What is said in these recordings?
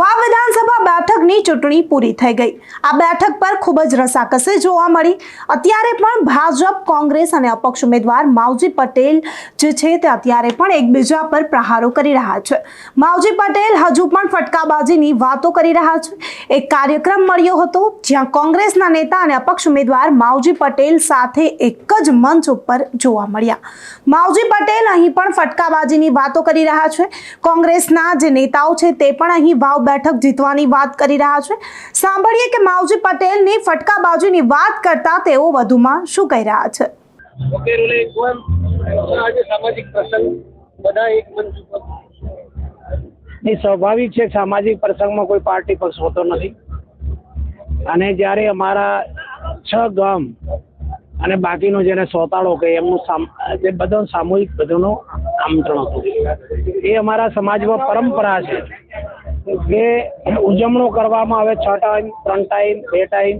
વાવ વિધાનસભા ચૂંટણી પૂરી થઈ ગઈ. આ બેઠક પર ખૂબ જ રસાકસી જોવા મળી. અત્યારે પણ ભાજપ, કોંગ્રેસ અને અપક્ષ ઉમેદવાર માવજી પટેલ જે છે તે અત્યારે પણ એકબીજા પર પ્રહારો કરી રહ્યા છે. માવજી પટેલ હજુ પણ ફટકાબાજીની વાતો કરી રહ્યા છે. એક કાર્યક્રમ મળ્યો હતો જ્યાં કોંગ્રેસના નેતા અને અપક્ષ ઉમેદવાર માવજી પટેલ સાથે એક જ મંચ ઉપર જોવા મળ્યા. માવજી પટેલ અહીં પણ ફટકાબાજીની વાતો કરી રહ્યા છે. કોંગ્રેસના જે નેતાઓ છે તે પણ અહીં વાવ બેઠક જીતવાની વાત કરી રહ્યા છે. સાંભળીએ કે માવજી પટેલની ફટકાબાજીની વાત કરતા તેઓ વધુમાં શું કહી રહ્યા છે? આજે સામાજિક પ્રસંગ બધા એક મંચ ઉપર એ સ્વાભાવિક છે સામાજિક પ્રસંગમાં કોઈ પાર્ટી પક્ષ હોતો નથી. અને જ્યારે અમારા છ ગામ અને બાકીનો જેને સોતાળો કે એમનું સામ જે બધો સામૂહિક બધોનો આમંત્રણ હતું. એ અમારા સમાજમાં પરંપરા છે. કે ઉજવણો કરવામાં આવે છ ટાઈમ ત્રણ ટાઈમ બે ટાઈમ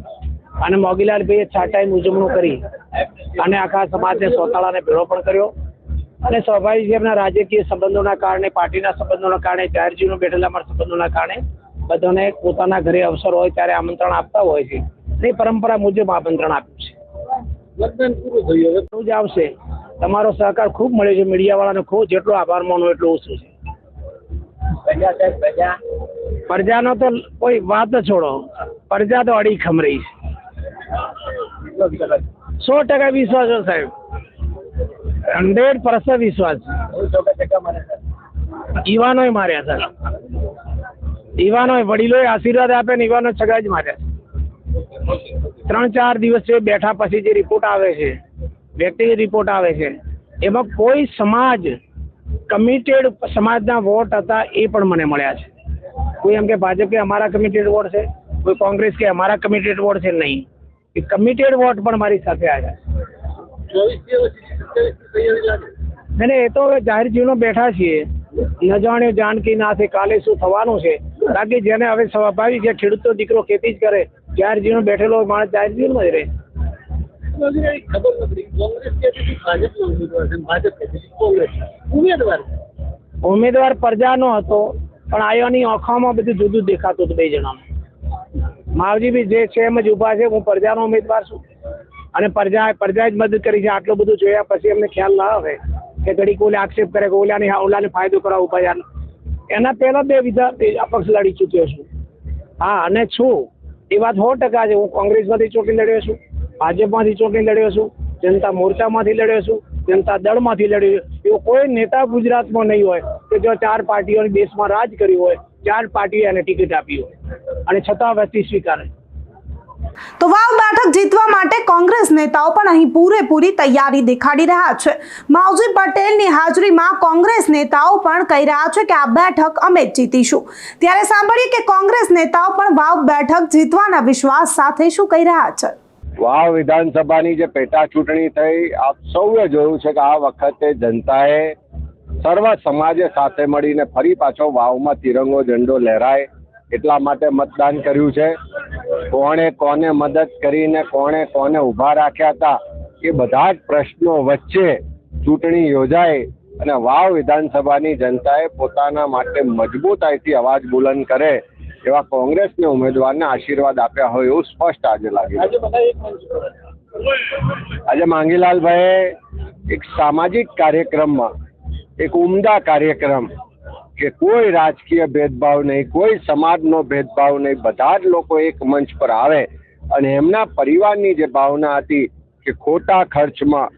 અને મોગીલાલ ભાઈએ છ ટાઈમ ઉજવણો કરી અને આખા સમાજને સોતાળાને ભેળો પણ કર્યો. અને સ્વાભાવિક છે એમના રાજકીય સંબંધોના કારણે પાર્ટીના સંબંધોના કારણે જાહેર જીવનમાં બેઠેલા અમારા સંબંધોના કારણે બધાને પોતાના ઘરે અવસર હોય ત્યારે આમંત્રણ આપતા હોય છે. એ પરંપરા મુજબ આમંત્રણ આપ્યું છે. લગ્ન પૂરું થયું. હવે જ આવશે. તમારો સહકાર ખૂબ મળ્યો છે મીડિયાવાળાને ખૂબ જેટલો આભાર માનો એટલું ઓછું છે. પ્રજા સાહેબ પ્રજા. પ્રજાનો તો કોઈ વાત છોડો. પ્રજા તો અડી ખમરી છે. સો ટકા વિશ્વાસ સાહેબ. હંડ્રેડ પર્સન્ટ વિશ્વાસ યુવાનોએ માર્યા સર યુવાનોએ વડીલોએ આશીર્વાદ આપે ને યુવાનો છગા જ માર્યા ત્રણ ચાર દિવસ જે બેઠા પછી જે રિપોર્ટ આવે છે વ્યક્તિગત રિપોર્ટ આવે છે એમાં કોઈ સમાજ કમિટેડ સમાજના વોટ હતા એ પણ મને મળ્યા છે. કોઈ એમ કે ભાજપ કે અમારા કમિટેડ વોટ છે, કોઈ કોંગ્રેસ કે અમારા કમિટેડ વોટ છે નહીં. એ કમિટેડ વોટ પણ મારી સાથે આવ્યા અને એ તો હવે જાહેર જીવનો બેઠા છીએ. ન જાણે જાનકી ના છે કાલે શું થવાનું છે. બાકી જેને હવે સ્વાભાવિક છે ખેડૂતો દીકરો ખેતી જ કરે, જાહેર જીવન બેઠેલો માણસ જાહેર જીવનમાં જ રહે. વગેરે ખબર નથી. કોંગ્રેસ કે ભાજપનો ઉમેદવાર છે, ભાજપ કે કોંગ્રેસ ઉમેદવાર ઉમેદવાર પ્રજાનો હતો, પણ આયોની આંખોમાં બધું જુદું દેખાતું હતું બે જણામાં માવજી બી જે છે એમ જ ઊભા છે, હું પ્રજાનો ઉમેદવાર છું. અને પ્રજા પ્રજા જ મદદ કરી છે, આટલું બધું જોયા પછી એમને ખ્યાલ ના આવે કે ઘડીક ઓલે આક્ષેપ કરે કે ઓલાની ઓલાને ફાયદો કરવા ઊભા એના પહેલા બે વિધા અપક્ષ લડી ચૂક્યો છું. હા, અને છું. એ વાત સો ટકા છે, હું કોંગ્રેસમાંથી ચૂંટણી લડ્યો છું. ભાજપમાંથી ચૂંટણી લડ્યો છું, જનતા મોરચામાંથી લડ્યો છું, જનતા દળમાંથી લડ્યો એવો કોઈ નેતા ગુજરાતમાં નહીં હોય કે જો ચાર પાર્ટીઓને દેશમાં રાજ કર્યું હોય, ચાર પાર્ટીએ એને ટિકિટ આપી હોય. અને છતાં વ્યક્તિ સ્વીકારે. તો વાવ બેઠક જીતવા માટે કોંગ્રેસ નેતાઓ પણ અહીં પૂરેપૂરી તૈયારી દેખાડી રહ્યા છે. માવજી પટેલની હાજરીમાં કોંગ્રેસ નેતાઓ પણ કહી રહ્યા છે કે આ બેઠક અમે જ જીતીશું. ત્યારે સાંભળીએ કે કોંગ્રેસ નેતાઓ પણ વાવ બેઠક જીતવાના વિશ્વાસ સાથે શું કહી રહ્યા છે. વાવ વિધાનસભાની જે પેટા ચૂંટણી થઈ, આપ સૌએ જોયું છે કે આ વખતે જનતાએ સર્વ સમાજે સાથે મળીને ફરી પાછો વાવમાં તિરંગો ઝંડો લહેરાય એટલા માટે મતદાન કર્યું છે. કોણે કોને મદદ કરીને કોણે કોને ઊભા રાખ્યા હતા, એ બધા જ પ્રશ્નો વચ્ચે ચૂંટણી યોજાય અને વાવ વિધાનસભાની જનતાએ પોતાના માટે મજબૂતાઈથી અવાજ બુલંદ કરે એવા કોંગ્રેસને ઉમેદવારને આશીર્વાદ આપ્યા હોય એવું સ્પષ્ટ આજે લાગે આજે માંગીલાલભાઈ એક સામાજિક કાર્યક્રમમાં એક ઉમદા કાર્યક્રમ કે કોઈ રાજકીય ભેદભાવ નહીં કોઈ સમાજનો ભેદભાવ નહીં બધા જ લોકો એક મંચ પર આવે અને એમના પરિવારની જે ભાવના હતી કે ખોટા ખર્ચમાં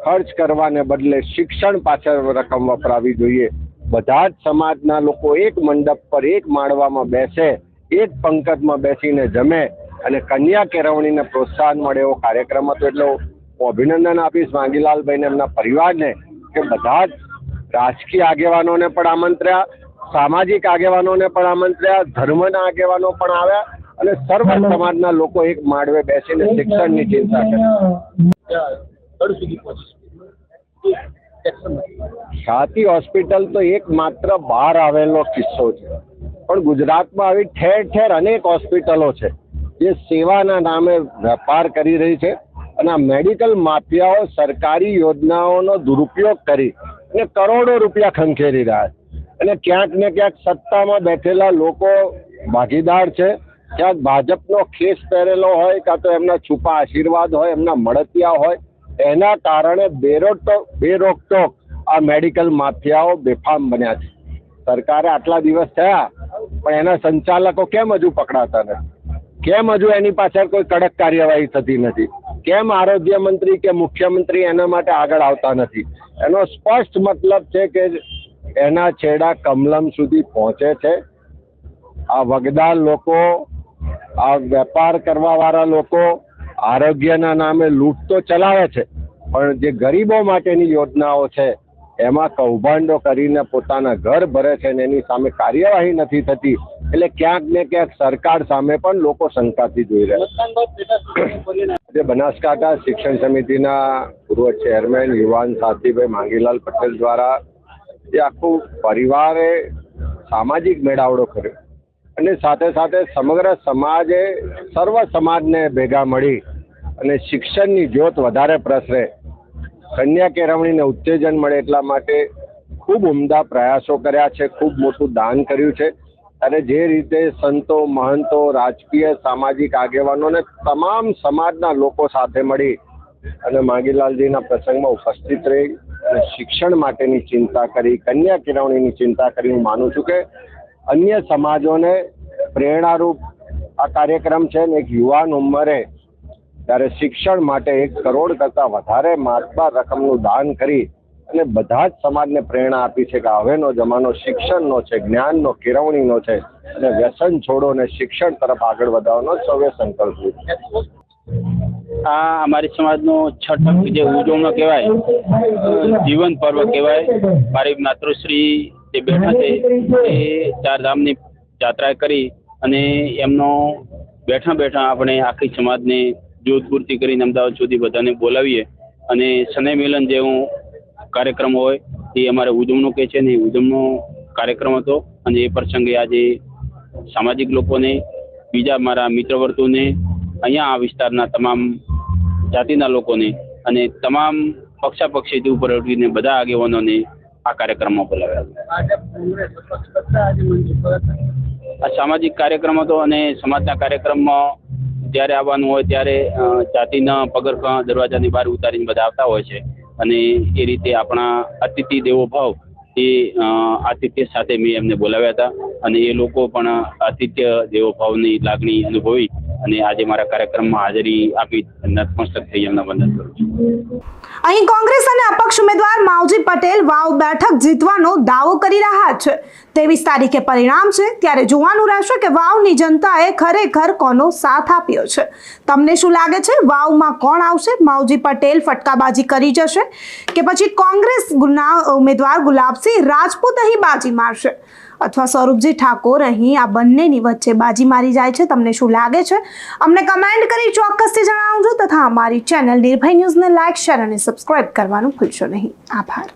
ખર્ચ કરવાને બદલે શિક્ષણ પાછળ રકમ વપરાવી જોઈએ બધા જ સમાજના લોકો એક મંડપ પર એક માળવામાં બેસે એક પંકજમાં બેસીને જમે અને કન્યા કેળવણીને પ્રોત્સાહન મળે એવો કાર્યક્રમ હતો. એટલે હું અભિનંદન આપીશ માંગીલાલભાઈને એમના પરિવારને કે બધા જ રાજકીય આગેવાનોને પણ આમંત્ર્યા સામાજિક આગેવાનોને પણ આમંત્ર્યા ધર્મના આગેવાનો પણ આવ્યા અને સર્વ સમાજના લોકો એક માળવે બેસીને શિક્ષણની ચિંતા કરે. છાતી હોસ્પિટલ તો એક માત્ર બહાર આવેલો કિસ્સો છે. પણ ગુજરાતમાં આવી ઠેર ઠેર અનેક હોસ્પિટલો છે, જે સેવાના નામે વેપાર કરી રહી છે અને આ મેડિકલ માફિયાઓ સરકારી યોજનાઓનો દુરુપયોગ કરી અને કરોડો રૂપિયા ખંખેરી રહ્યા છે. અને ક્યાંક ને ક્યાંક સત્તામાં બેઠેલા લોકો ભાગીદાર છે, ક્યાંક ભાજપનો ખેસ પહેરેલો હોય, કાં તો એમના છુપા આશીર્વાદ હોય, એમના મળતિયા હોય એના કારણે બેરોટોક બેરોકટોક આ મેડિકલ માફિયાઓ બેફામ બન્યા છે. સરકારે આટલા દિવસ થયા, પણ એના સંચાલકો કેમ હજુ પકડાતા નથી? કેમ હજુ એની પાછળ કોઈ કડક કાર્યવાહી થતી નથી? કેમ આરોગ્ય મંત્રી કે મુખ્યમંત્રી એના માટે આગળ આવતા નથી? એનો સ્પષ્ટ મતલબ છે કે એના છેડા કમલમ સુધી પહોંચે છે. આ વગદાર લોકો, આ વેપાર કરવાવાળા લોકો આરોગ્યના નામે લૂંટ તો ચલાવે છે, પણ જે ગરીબો માટેની યોજનાઓ છે, એમાં કૌભાંડો કરીને પોતાના ઘર ભરે છે ને એની સામે કાર્યવાહી નથી થતી, એટલે ક્યાંક ને ક્યાંક સરકાર સામે પણ લોકો શંકાથી જોઈ રહ્યા આજે બનાસકાંઠા શિક્ષણ સમિતિના પૂર્વ ચેરમેન યુવાન સાથીભાઈ માંગીલાલ પટેલ દ્વારા જે આખું પરિવારે સામાજિક મેળાવડો કર્યો, અને સાથે સાથે સમગ્ર સમાજે, સર્વ સમાજને ભેગા મળી અને શિક્ષણની જ્યોત વધારે પ્રસરે. કન્યા કેળવણીને ઉત્તેજન મળે એટલા માટે ખૂબ ઉમદા પ્રયાસો કર્યા છે, ખૂબ મોટું દાન કર્યું છે અને જે રીતે સંતો, મહંતો, રાજકીય, સામાજિક આગેવાનો અને તમામ સમાજના લોકો સાથે મળી અને માગીલાલજીના પ્રસંગમાં ઉપસ્થિત રહી અને શિક્ષણ માટેની ચિંતા કરી, કન્યા કેળવણીની ચિંતા કરી હું માનું છું કે અન્ય સમાજોને પ્રેરણારૂપ આ કાર્યક્રમ છે ને એક યુવાન ઉંમરે ત્યારે શિક્ષણ માટે એક કરોડ કરતાં વધારે માત્રા રકમનું દાન કરી અને બધા જ સમાજને પ્રેરણા આપી છે કે હવેનો જમાનો શિક્ષણનો છે, જ્ઞાનનો, કેળવણીનો છે અને વ્યસન છોડો અને શિક્ષણ તરફ આગળ વધવાનો સૌએ સંકલ્પ લીધો આ અમારી સમાજનો છઠક જે ઉજવણો કહેવાય, જીવન પર્વ કહેવાય, મારી માતૃશ્રી જે બેઠા છે, એ ચાર ધામની યાત્રા કરી અને એમનો બેઠા બેઠા આપણે આખી સમાજને જોધપૂર્તિ કરીને અમદાવાદ સુધી બધાને બોલાવીએ અને શનૈ મિલન જેવો કાર્યક્રમ હોય, એ અમારે ઉધમનો કહે છે ને, એ ઉજવણનો કાર્યક્રમ હતો અને એ પ્રસંગે આજે સામાજિક લોકોને, બીજા મારા મિત્રવર્તુને, અહીંયા આ વિસ્તારના તમામ જાતિના લોકોને અને તમામ પક્ષાપક્ષીથી ઉપર ઉઠીને બધા આગેવાનોને આ કાર્યક્રમમાં બોલાવ્યા. આ સામાજિક કાર્યક્રમ હતો અને સમાજના કાર્યક્રમમાં જ્યારે આવવાનું હોય ત્યારે જાતિના પગરખાં દરવાજાની બહાર ઉતારીને બધા આવતા હોય છે. અને એ રીતે આપણા અતિથિ દેવો ભાવ એ આતિથ્ય સાથે મેં એમને બોલાવ્યા હતા. અને એ લોકો પણ આતિથ્ય દેવો ભાવની લાગણી અનુભવી અને આજે મારા કાર્યક્રમમાં હાજરી આપી નતમસ્તક થઈ એમના વંદન કરું છું. અહીં કોંગ્રેસ અને અપક્ષ ઉમેદવાર માવજી પટેલ વાવ બેઠક જીતવાનો દાવો કરી રહ્યા છે. ત્રેવીસ તારીખે પરિણામ છે, ત્યારે જોવાનું રહેશે કે વાવની જનતાએ ખરેખર કોનો સાથ આપ્યો છે. તમને શું લાગે છે, વાવમાં કોણ આવશે? માવજી પટેલ ફટકાબાજી કરી જશે કે પછી કોંગ્રેસ ઉમેદવાર ગુલાબસિંહ રાજપૂત અહીં બાજી મારશે? અથવા સ્વરૂપજી ઠાકોર અહીં આ બંનેની વચ્ચે બાજી મારી જાય છે. તમને શું લાગે છે? અમને કમેન્ટ કરી ચોક્કસથી જણાવજો તથા અમારી ચેનલ નિર્ભય ન્યૂઝને લાઇક શેર અને સબસ્ક્રાઇબ કરવાનું ભૂલશો નહીં. આભાર.